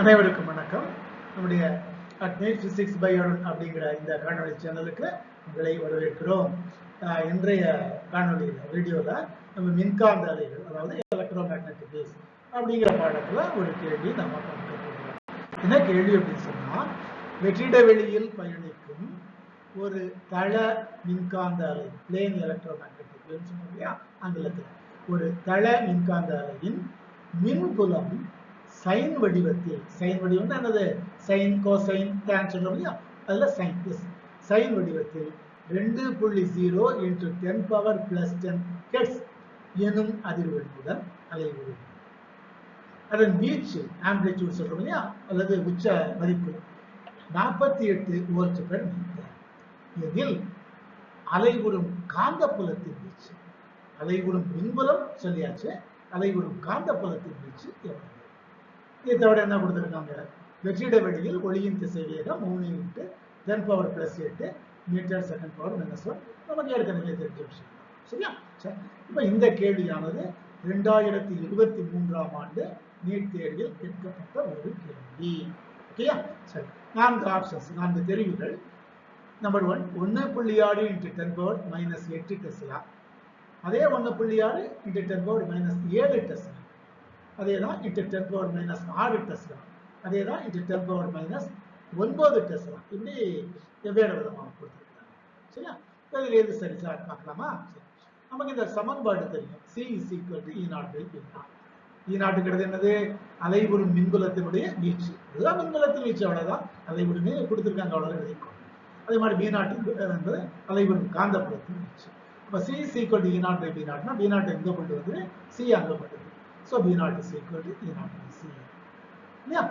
அனைவருக்கும் வணக்கம். நம்முடைய அட்னைட் பிசிக்ஸ் பயோடன் அப்படிங்கிற இந்த காணொளி சேனலுக்கு உங்களை வரவேற்கிறோம். இன்றைய காணொலியில் வீடியோவில் நம்ம மின்காந்த அலைகள் அதாவது எலக்ட்ரோ மேக்னட்டிக் வேவ்ஸ் அப்படிங்கிற பாடத்தில் ஒரு கேள்வி நம்ம பார்க்க போகிறோம் என்ன கேள்வி அப்படின்னு சொன்னால் வெற்றிட வெளியில் பயணிக்கும் ஒரு தள மின்காந்த அலை பிளேன் எலக்ட்ரோ மேக்னட்டிக் வேவ்ஸ் சொன்னோம் இல்லையா? ஆங்கிலத்தில். ஒரு தள மின்காந்த அலையின் மின்புலம் சைன் வடிவத்தில் சைன் வடிவம் என்னது? சைன் கோசைன் டேன் சொல்றோம் இல்லையா? அதுல சைன் எஸ் சைன் வடிவத்தில் ரெண்டு புள்ளி zero into ten power plus ten hertz எனும் அதிர்வெண்ணுடன் அலைவுறும் அதன் வீச்சு ஆம்பிளிடியூட் சொல்றோம் இல்லையா? அல்லது உச்ச மதிப்பு. நாற்பத்தி எட்டு வோல்ட் பெர் மீட்டர் இதில் அலைவுறும் காந்தப்புலத்தின் வீச்சு அலைவுறும் மின்புலம் சொல்லியாச்சு. அலைவுறும் காந்தப்புலத்தின் வீச்சு எவ்வளவு? இதை தவிர என்ன கொடுத்துருக்காங்க? வெற்றிட வெளியில் ஒளியின் திசை வேகம் மூணு இன்ட்டு தென் பவர் பிளஸ் எட்டு meter second power minus one நமக்கு ஏற்கனவே தெரிஞ்ச விஷயம். சரியா? சரி. இப்போ இந்த கேள்வியானது ரெண்டாயிரத்தி இருபத்தி மூன்றாம் ஆண்டு நீட் தேர்வில் கேட்கப்பட்ட ஒரு கேள்வி. ஓகேயா? சரி. நான்கு ஆப்ஷன்ஸ் நான்கு தெரிவுகள். நம்பர் ஒன் ஒன்று புள்ளி ஆறு இன்ட்டு டென் பவர் மைனஸ் எட்டு டெஸ்லா அதே ஒன்று புள்ளி ஆறு இன்ட்டு டென் பவர் மைனஸ் ஏழு டெஸ்லா அதே தான் இன்ட்டு டென் பவர் மைனஸ் ஆறு டெஸ்லா. அதே தான் இன்ட்டு டென் பவர் மைனஸ் ஒன்பது டெஸ்லா. இப்படி வெவ்வேறு விதமாக கொடுத்துருக்காங்க. சரியா? இப்போ இதில் எது சரி? சார் பார்க்கலாமா? சரி. நமக்கு இந்த சமன்பாடு தெரியும். C is equal to E naught by B naught E நாட்டுங்கிறது என்னது? அலைவுறும் மின்புலத்தினுடைய வீச்சு. இதுதான் மின்புலத்தின் வீச்சு அவ்வளோதான் அலைவுறுமே கொடுத்துருக்காங்க அவ்வளோ எழுதிக்கோ அதே மாதிரி பி நாட்டு என்பது அலைபுரும் காந்தப்புலத்தின் வீச்சு. இப்போ C is equal to E naught by B நாட்னா B naught எங்கே கொண்டு வந்து சி அங்கே கொண்டு so B naught is equal to E naught C இல்லையா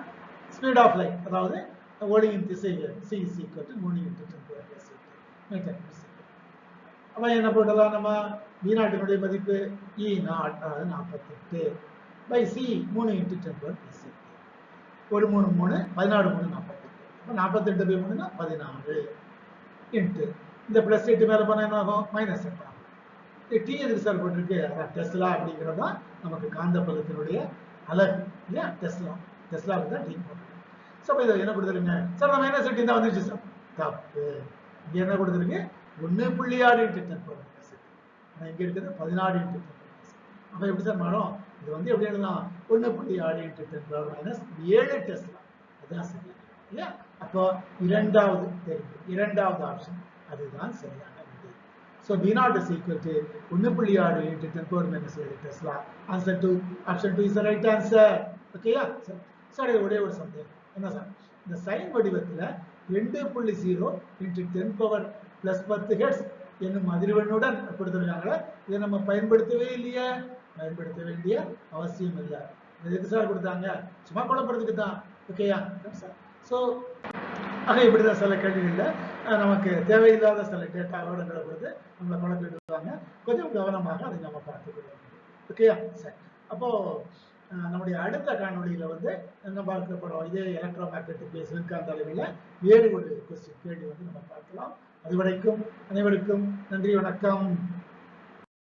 ஸ்பீட் ஆஃப் லைட் அதாவது ஒளியின் திசை சி இஸ் ஈக்குவல் டு மூணு into ten power plus meter அப்போ என்ன போட்டலாம் நம்ம? பி நாட்டினுடைய மதிப்பு e இ நாட் அதாவது நாற்பத்தெட்டு பை சி மூணு இன்ட்டு டென் பவர் பிளஸ் ஒரு மூணு மூணு பதினாறு மூணு நாற்பத்தெட்டு. அப்போ நாற்பத்தெட்டு பை மூணுனா பதினாறு இன்ட்டு இந்த ப்ளஸ் எட்டு மேலே போனால் என்ன ஆகும்? மைனஸ் எட்டு ஆகும். டி எதுக்கு சார் போட்டிருக்கு. டெஸ்லா அப்படிங்கிறது தான் நமக்கு காந்தபலத்தினுடைய அலகு. இல்லையா? டெஸ்லா டெஸ்லா தான் டி போட்டிருக்கு. ஸோ இதை என்ன கொடுத்துருங்க சார் நம்ம என்ன எட்டு தான் வந்துருச்சு சார் தப்பு. இங்கே என்ன கொடுத்துருக்கு? ஒன்று புள்ளி ஆறு இன்ட்டு டென் பவர் ஆனால் இங்கே இருக்கிறது பதினாறு இன்ட்டு டென் அப்போ எப்படி சார் மாறும்? இது வந்து எப்படி எழுதலாம்? ஒன்று புள்ளி ஆறு இன்ட்டு டென் பவர் மைனஸ் ஏழு டெஸ்லா அதுதான் சரியா. இல்லையா? அப்போ இரண்டாவது தெரிவு இரண்டாவது ஆப்ஷன் அதுதான் சரியான விடை so B naught is equal to ஒன்று புள்ளி ஆறு இன்ட்டு டென் பவர் மைனஸ் ஏழு tesla answer two option two is right answer ஓகேயா சார் சார் இது ஒரே ஒரு சந்தேகம். என்ன சார் இந்த சைன் வடிவத்தில் ரெண்டு புள்ளி zero into ten power plus பத்து ஹெட்ஸ் என்னும் அதிர்வெண்ணுடன் கொடுத்துருக்காங்களே இதை நம்ம பயன்படுத்தவே இல்லையே. பயன்படுத்த வேண்டிய அவசியம் இல்லை. எதுக்கு சார் கொடுத்தாங்க? சும்மா குழப்பறதுக்கு தான் ஓகேயா சார் ஸோ ஆக இப்படிதான் சில கேள்விகளில் நமக்கு தேவையில்லாத சில டேட்டா விவரங்களை கொடுத்து நம்மளை குழப்பிடுவாங்க. கொஞ்சம் கவனமாக அதை நம்ம பார்த்துக்கொள்ளணும் ஓகேயா சரி. அப்போ நம்முடைய அடுத்த காணொலியில் வந்து என்ன பார்க்க இதே எலக்ட்ரோ மேக்னெட்டிக் பேஸ் மின்காந்த அளவில் வேறு ஒரு கொஸ்டின் கேள்வி வந்து நம்ம பார்க்கலாம். அதுவரைக்கும் அனைவருக்கும் நன்றி வணக்கம்.